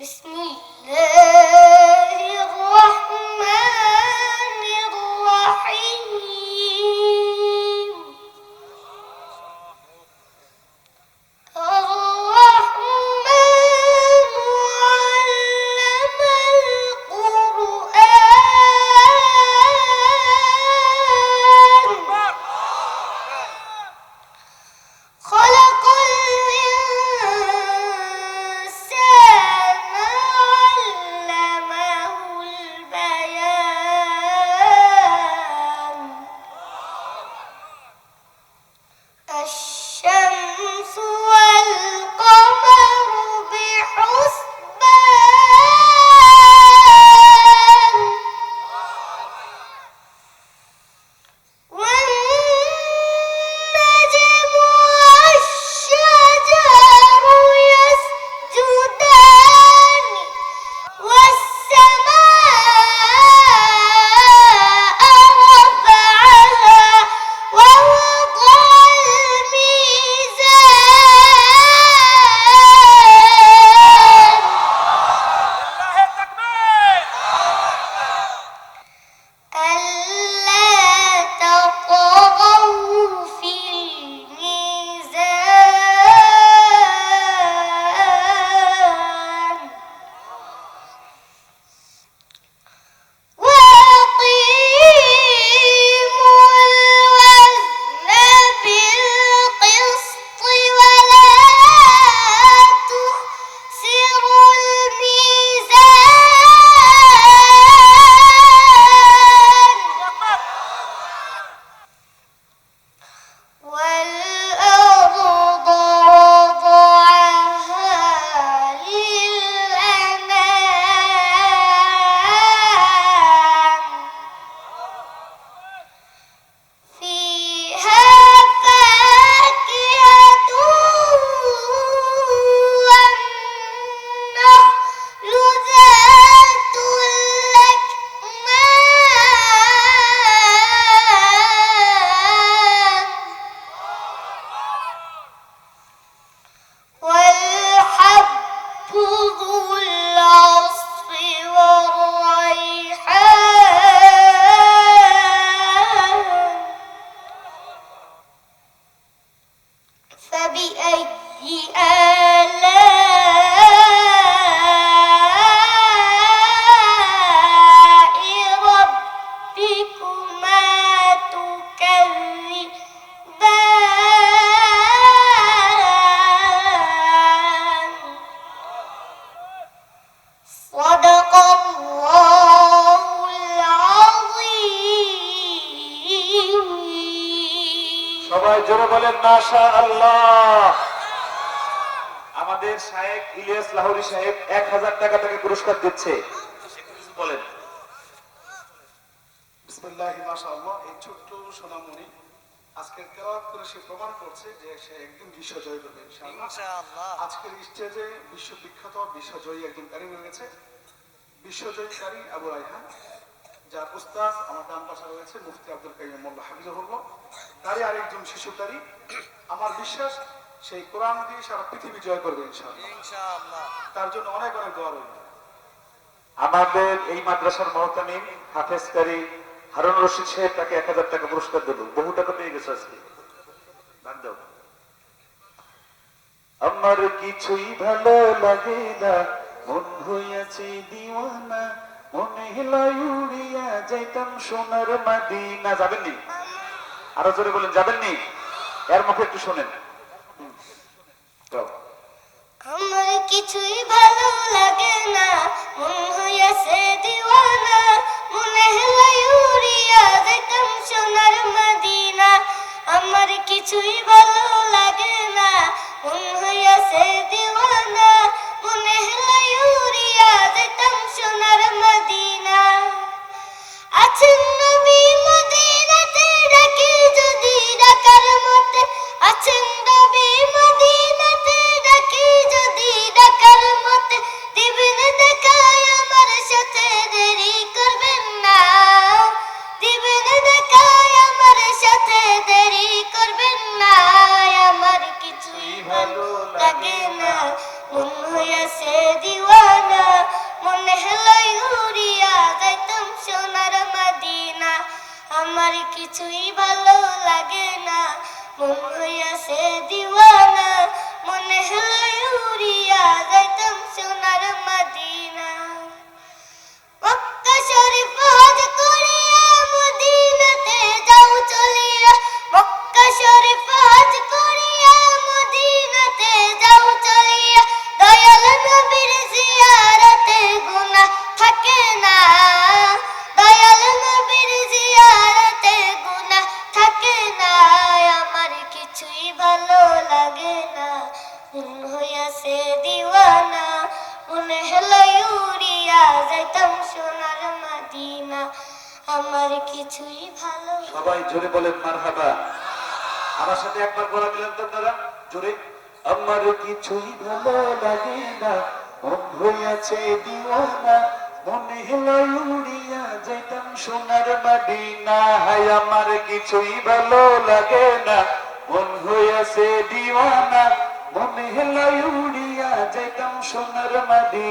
بسم জোরে বলেন মাশা আল্লাহ আমাদের সাহেব ইলিয়াস লাহোরি সাহেব এক হাজার টাকা তাকে পুরস্কার দিচ্ছে। বলেন। বিসমিল্লাহ মাশাআল্লাহ। এই ছোট্ট সোনামণি আজকের তেলাওয়াত করে সে প্রমাণ করছে যে সে একদিন বিশ্ব জয় করবে ইনশাআল্লাহ। আজকের স্টেজে বিশ্ববিখ্যাত বিশ্বজয়ী একজন কারি হয়ে গেছে। বিশ্বজয়ী কারি আবু রাইহান যার উস্তাদ আমার ডান পাশে রয়েছে মুফতি আব্দুল কাইম মোল্লা হাফিজুল্লাহ তারই আরেকজন শিশু কারি আমার বিশ্বাস সেই কোরআন দিয়ে সারা পৃথিবী জয় করবে ইনশাআল্লাহ। ইনশাআল্লাহ। তার জন্য অনেক অনেক দোয়া রইল। আমাদের এই মাদ্রাসার মহতামিম হাফেজ কারি হারুন রশিদ সাহেব তাকে এক হাজার টাকা পুরস্কার দিল বহু টাকা পেয়ে গেছে আজকে। আমার কিছুই ভালো লাগে না। মন হইয়াছে দিওয়ানা মনে হেলায় উড়িয়া যাইতাম সোনার মাদিনা। যাবেন নি আরও জোরে বলেন যাবেন নি এর মুখে একটু শোনেন। আমার কিছুই ভালো লাগে না, মন হইয়াছে দিওয়ানা, মনে হেলাই উড়িয়া যাইতাম সোনার মদিনা। আমার কিছুই ভালো লাগে না, মন হইয়াছে দিওয়ানা। মনে হেলাই উড়িয়া যাইতাম সোনার মাদিনা। আমার কিছুই ভালো লাগে না। মন হইয়াছে দিওয়ানা। লাগে না। মন হইয়াছে দিওয়ানা। মনে হেলাই উড়িয়া যাইতাম সোনার মাদিনা। আমার কিছুই ভালো সবাই জোরে বলেন, মারহাবা। আমার সাথে একবার বলা দিলেন তো আপনারা? জোরে। আমার কিছুই ভালো লাগে না। মন হইয়াছে দিওয়ানা। মনে হেলাই উড়িয়া যাইতাম সোনার মাদিনা। হাই আমার কিছুই ভালো লাগে না। হইয়াছে দিওয়ানা। মনে হেলাই উড়িয়া যাইতাম সোনার মাদিনা।